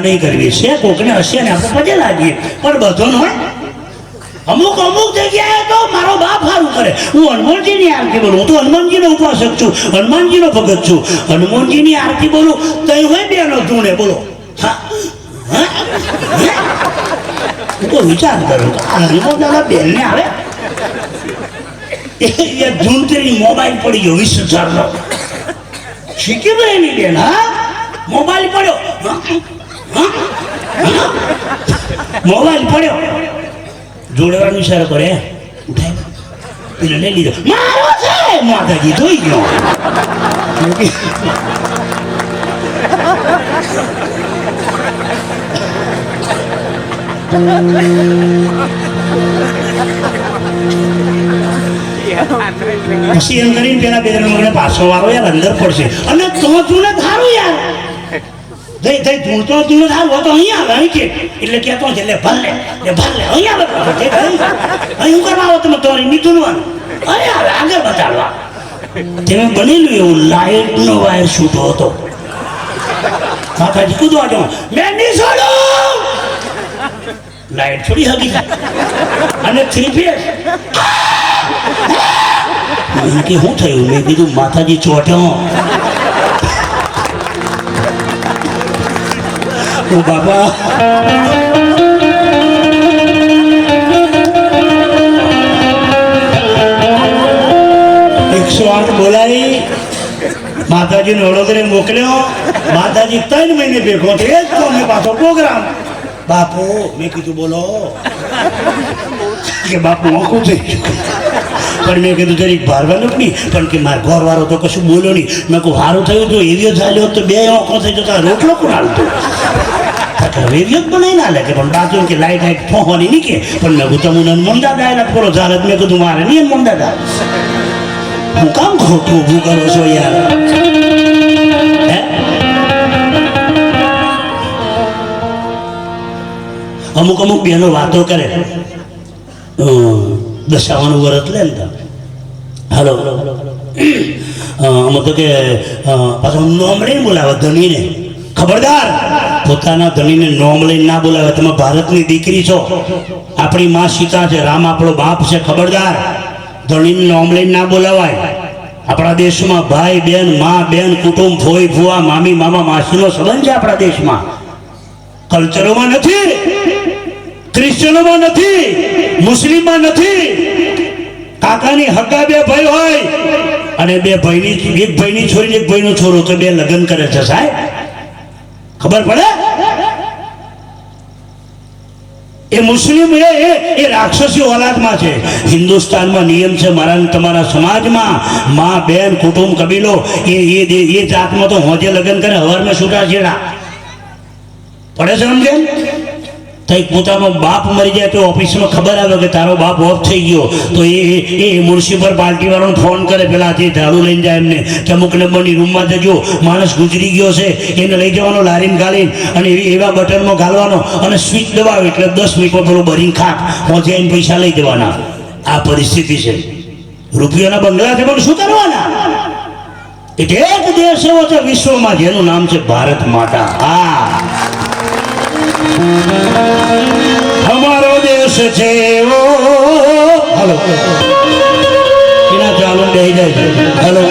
નહીં કરવી. છે કોકને હશે ને, આપણે પગે લાગીએ. પણ બધો ન હોય અમુક અમુક જગ્યાએ તો મારો બાપ સારું કરે. હું હનુમાનજીની આરતી બોલું. હું તો હનુમાનજીનો ઉપાસક છું. હનુમાનજીનો ભગત છું. હનુમાનજીની આરતી બોલું તો એ હોય બેનો ધૂણે. બોલો. હા. તો વિચાર કરું. આ હનુમાન દાદા બેનને આવે. એ એ મોબાઈલ પડી ગયો, વીસ હજારનો. શીખી ભાઈ એની બેન? હા? મોબાઈલ પડ્યો? મોબાઈલ પડ્યો. જોડવાનું વિચાર કરે પેલો લઈ લીધો. મારો છે! માતાજી, ધોઈ ગયો. પછી એમ પેલા બે પાછો વાળો યાર, અંદર પડશે. અને તો તું ને ધારું યાર. દઈ દઈ તું તો તું ને ધારું તો અહીંયા આવે, અહીં કે. એટલે કહેતો છે એટલે ભલે એટલે ભલે અહીંયા આવે તે અહીં. હું કરવા આવો તમે, તમારી મીઠું અહીંયા આવે, આગળ બતાડવા. તે બનેલું એવું લાઈટ નો વાયર છૂટો હતો. કાકાજી કૂદવા જાઉં મેં નહીં છોડો લાઈટ છોડી હકી અને થ્રી ફેસ કે શું થયું? મેં કીધું, માતાજી ચોટ્યો ઓ બાબા એકસો આઠ બોલાવી. માતાજીને વડોદરે મોકલ્યો. માતાજી ત્રણ મહિને ભેગો છે તો મેં પાછો પ્રોગ્રામ બાપુ, મેં કીધું, બોલો. કે બાપુ આખું થઈ પણ મેં કીધું, જરીક ભારવાનું જ નહીં. પણ કે મારા ઘરવાળો તો કશું બોલ્યો નહીં. મેં કહું સારું થયું તો એરિયો ચાલ્યો હોત તો બે આંખો થઈ જતા રોટલો હાલતું. એરિયો પણ બનાવી ના લે કે પણ બાજુ કે લાઈટ હાઈટ ફોહવાની નહીં કે પણ મેં કીધું તમને મમદા ડાયલા કરો ચાલે મેં કીધું, મારે નહીં મમદા દા હું કામ ખોટું ઊભું કરો છો યાર. હે? અમુક અમુક બહેનો વાતો કરે. દશાવાનું વ્રત લે ને હલો હાલો. હલો અમે તો કે પાછું પાછો નોમ લઈને બોલાવે ધણીને. ખબરદાર, પોતાના ધણીને નોમ લઈને ના બોલાવે. તમે ભારતની દીકરી છો. આપણી માં સીતા છે, રામ આપણો બાપ છે, ખબરદાર. ધણીને નોમ લઈને ના બોલાવાય. આપણા દેશમાં ભાઈ, બેન, માં, બેન, કુટુંબ ફોઈ ફુવા મામી, મામા, માસીનો સંબંધ છે આપણા દેશમાં. કલ્ચરોમાં નથી, ક્રિશ્ચનોમાં નથી, મુસ્લિમમાં નથી. કાકાની હક્કા બે ભાઈ હોય અને બે ભાઈની, એક ભાઈની છોરી એક ભાઈનો છોરો. તો બે લગ્ન કરે છે સાહેબ. ખબર પડે? એ મુસ્લિમ એ, એ- રાક્ષસી ઓલાદમાં છે. હિન્દુસ્તાનમાં નિયમ છે મારા તમારા સમાજમાં. માં, બેન, કુટુંબ, કબીલો, એ, એ- એ જાતમાં તો હોજે લગ્ન કરે, હવારમાં છૂટા છેડા. પડે છે સમજે તો પોતાનો બાપ મરી જાય તો ઓફિસમાં ખબર આવે કે તારો બાપ ઓફ થઈ ગયો. તો એ, એ- મ્યુનિસિપલ પાર્ટી વાળાને ફોન કરે, પેલા ઝાડુ લઈને જાય એમને. કે અમુક નંબરની રૂમમાં જજો. માણસ ગુજરી ગયો છે. એને લઈ જવાનો, લારીને ગાલીને અને એવા બટનમાં ગાલવાનો અને સ્વિચ દબાવે એટલે દસ મિનિટમાં પેલું ભરીને ખાક. પહોંચે એને પૈસા લઈ જવાના. આ પરિસ્થિતિ છે. રૂપિયાના બંગલા છે પણ શું કરવાના? એક દેશ એવો છે વિશ્વમાં જેનું નામ છે ભારત માતા. હા. અમારો દેશ છે એવો હલો. એના ચાલુ બે જાય હલો.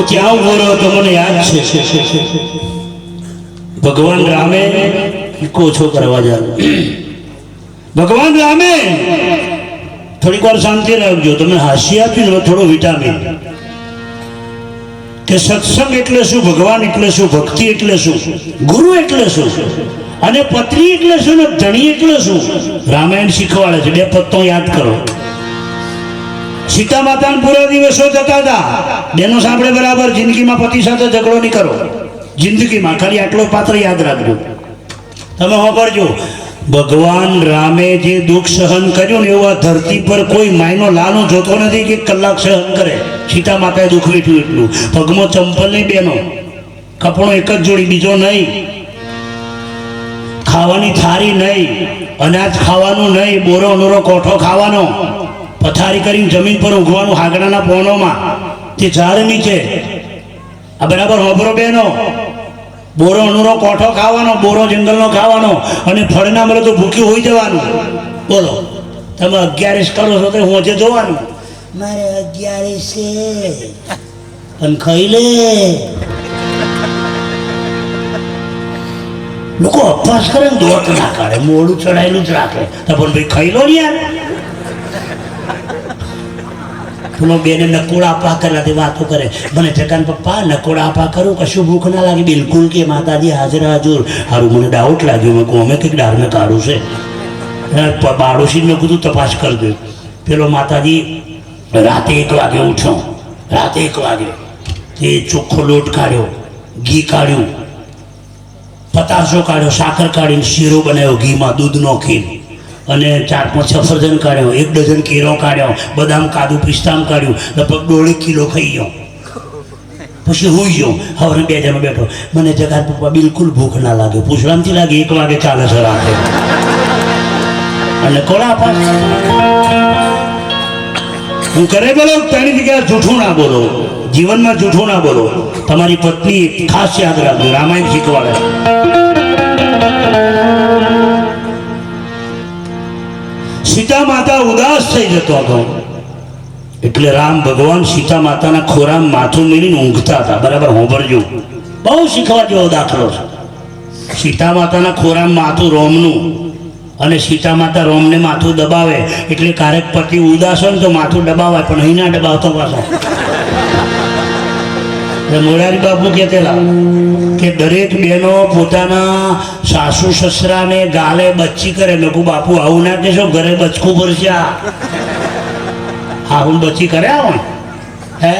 હું ત્યાં ઊભો રહ્યો તો મને યાદ છે? ભગવાન રામે ઓછો કરવા જાય ભગવાન રામે! થોડીક વાર શાંતિ રાખજો. તમે હાસ્ય આપી લો થોડો વિટામિન. કે સત્સંગ એટલે શું? ભગવાન એટલે શું? ભક્તિ એટલે શું? ગુરુ એટલે શું? અને પત્ની એટલે શું? ને ધણી એટલે શું? રામાયણ શીખવાડે છે. બે પત્તો યાદ કરો. સીતા માતાના પૂરા દિવસો જતા હતા. બેનો સાંભળે બરાબર, જિંદગીમાં પતિ સાથે ઝઘડો નહીં કરો. જિંદગીમાં ખાલી આટલો પાત્ર યાદ રાખજો. તમે સાંભળજો ભગવાન રામે જે દુઃખ સહન કર્યું ને એવું ધરતી પર કોઈ માયનો લાલો જોતો નથી કે કલાક સહન કરે. સીતા માતાએ દુઃખ લીધું એટલું. પગમાં ચંપલ નહીં બેનો. કપડો એક જ જોડી, બીજો નહીં. ખાવાની થારી નહીં. અનાજ ખાવાનું નહીં. બોરો અનુરો કોઠો ખાવાનો. પથારી કરીને જમીન પર ઊંઘવાનું હાગડાના પોનોમાં તે ઝાડ નીચે આ બરાબર હોબરો બેનો. બોરો અણુનો કોઠો ખાવાનો, બોરો જંગલનો ખાવાનો અને ફળના મળે તો ભૂખ્યું હોઈ જવાનું. બોલો, તમે અગિયારીસ કરો છો તો હું જોવાનું? મારે અગિયારીસ અને ખાઈ લે. લોકો અપવાસ કરે ને દોટ ના કાઢે, મોડું ચડાયેલું જ રાખે. તો પણ ભાઈ ખાઈ લો ને યાર. પેલો બેને નકોડા આપા કરવાથી વાતો કરે. મને ઠેકાન પપ્પા, નકોડા આપા કરું, કશું ભૂખ ના લાગે. બિલકુલ કે માતાજી, હાજર હાજર. હારું, મને ડાઉટ લાગ્યો. મેં કહું અમે કંઈક ડારને કાઢું છે. બાળોશી મેં કીધું, તપાસ કરજો પેલો માતાજી, રાતે એક વાગે ઉઠ્યો. રાતે એક વાગે તે ચોખ્ખો લોટ કાઢ્યો, ઘી કાઢ્યું, પતાસો કાઢ્યો, સાકર કાઢીને શીરો બનાવ્યો, ઘીમાં દૂધ નોખીને. અને ચાર પાંચ સફરજન કાઢ્યો, એક ડઝન કેરો કાઢ્યો, બદામ કાદુ પિસ્તામ કાઢ્યું, લગભગ દોઢ કિલો ખાઈ ગયો. પછી હોઈ ગયો. હવે બે જણો બેઠો. મને જગા પપ્પા બિલકુલ ભૂખ ના લાગે. પૂછડામથી લાગે એક વાગે ચાલે છે રાતે. અને કોળા પાસ હું કરે બોલો? તેની જગ્યાએ જૂઠું ના બોલો. જીવનમાં જૂઠું ના બોલો. તમારી પત્ની ખાસ યાદ રાખજો. રામાયણ શીખવાડે. સીતા માતા ઉદાસ થઈ જતો હતો. એટલે રામ ભગવાન સીતા માતાના ખોરામ માથું મેળીને ઊંઘતા હતા. બરાબર હોંભરજો બહુ શીખવા જેવો દાખલો છે. સીતા માતાના ખોરામ માથું રોમનું અને સીતા માતા રોમને માથું દબાવે એટલે ક્યારેક પતિ ઉદાસ હોય તો માથું દબાવાય, પણ અહીં ના દબાવતો પાછો. મોરારી બાપુ કહેતેલા કે દરેક બહેનો પોતાના સાસુ સસરાને ગાલે બચ્ચી કરે. મેં બાપુ આવું ના કહેશો, ઘરે બચકું ભરશે આ. બચી કર્યા આવું હે?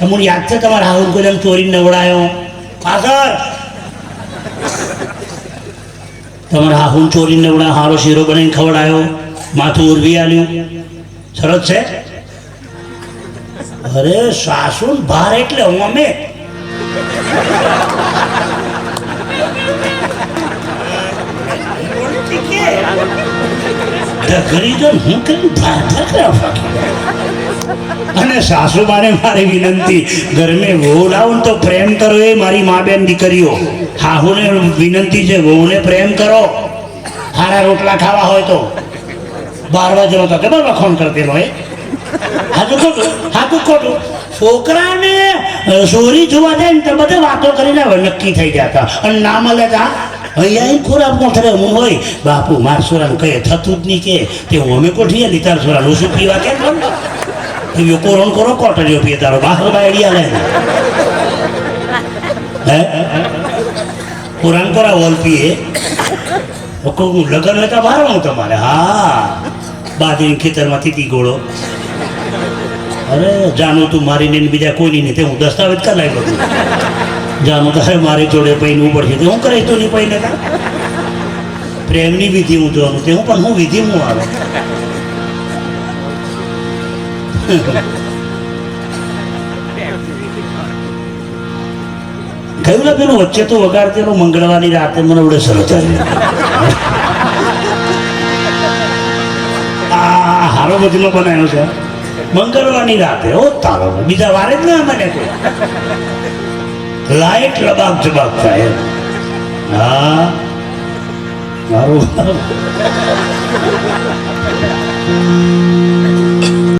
તમને યાદ છે તમારા હાહુલ કોઈ ચોરી નવડાયો? પાછળ! તમારા હાહુન ચોરી નવડા હારો શીરો બનાવીને ખવડાયો, માથું ઉરવી આલ્યું. સરસ છે? અરે સાસુ ભાર એટલે હું અમે ઢગરી અને સાસુમાને મારી વિનંતી, ઘરમે વહુ તો પ્રેમ કરો એ મારી મા બેન દીકરીઓ. હાહુને વિનંતી છે, વહુને પ્રેમ કરો. હારા રોટલા ખાવા હોય તો. બાર વાગે તો ખબર વખોણ કરતી હોય હાજુ ખોટું. હાજુ ખોટું. છોકરાને સોરી જોવા જાય ને તો બધે વાતો કરીને નક્કી થઈ જતા અને ના મળે તા અહીંયા ખોરાક થાય હું હોય, બાપુ, માર સોરાને કહે થતું જ નહીં કે. તે હું અમે કોઠીએ લીધા સોરાનું શું પીવા કેમ કરું એ કોરોન કોરો કોટરીઓ પીએ, તારો બહાર બાયડિયા લે હે? કોરાન કોરા, ઓલ પીએ. હું લગન લેતા બહાર તમારે. હા. બાજરી ખેતરમાં તીતી ગોળો. અરે જાણું તું મારીને બીજા કોઈની નહીં તે હું દસ્તાવેજ કરાવી બધું જાનું તારે મારી જોડે પૈનું પડશે તે હું કરીશ તો નહીં પૈને કા? પ્રેમની વિધિ હું જોવાનું તે હું પણ હું વિધિ હું આવે? કહ્યું ને પેલું વચ્ચે તો વગાડતેલું મંગળવારની રાતે મને વડે સરસ આ હારો બધીનો બનાવ્યો છે. મંગળવારની રાતે. ઓ તારો. બીજા વારે જ ના મને કોઈ. લાઈટ લબાક જબાક થાય. હા. મારું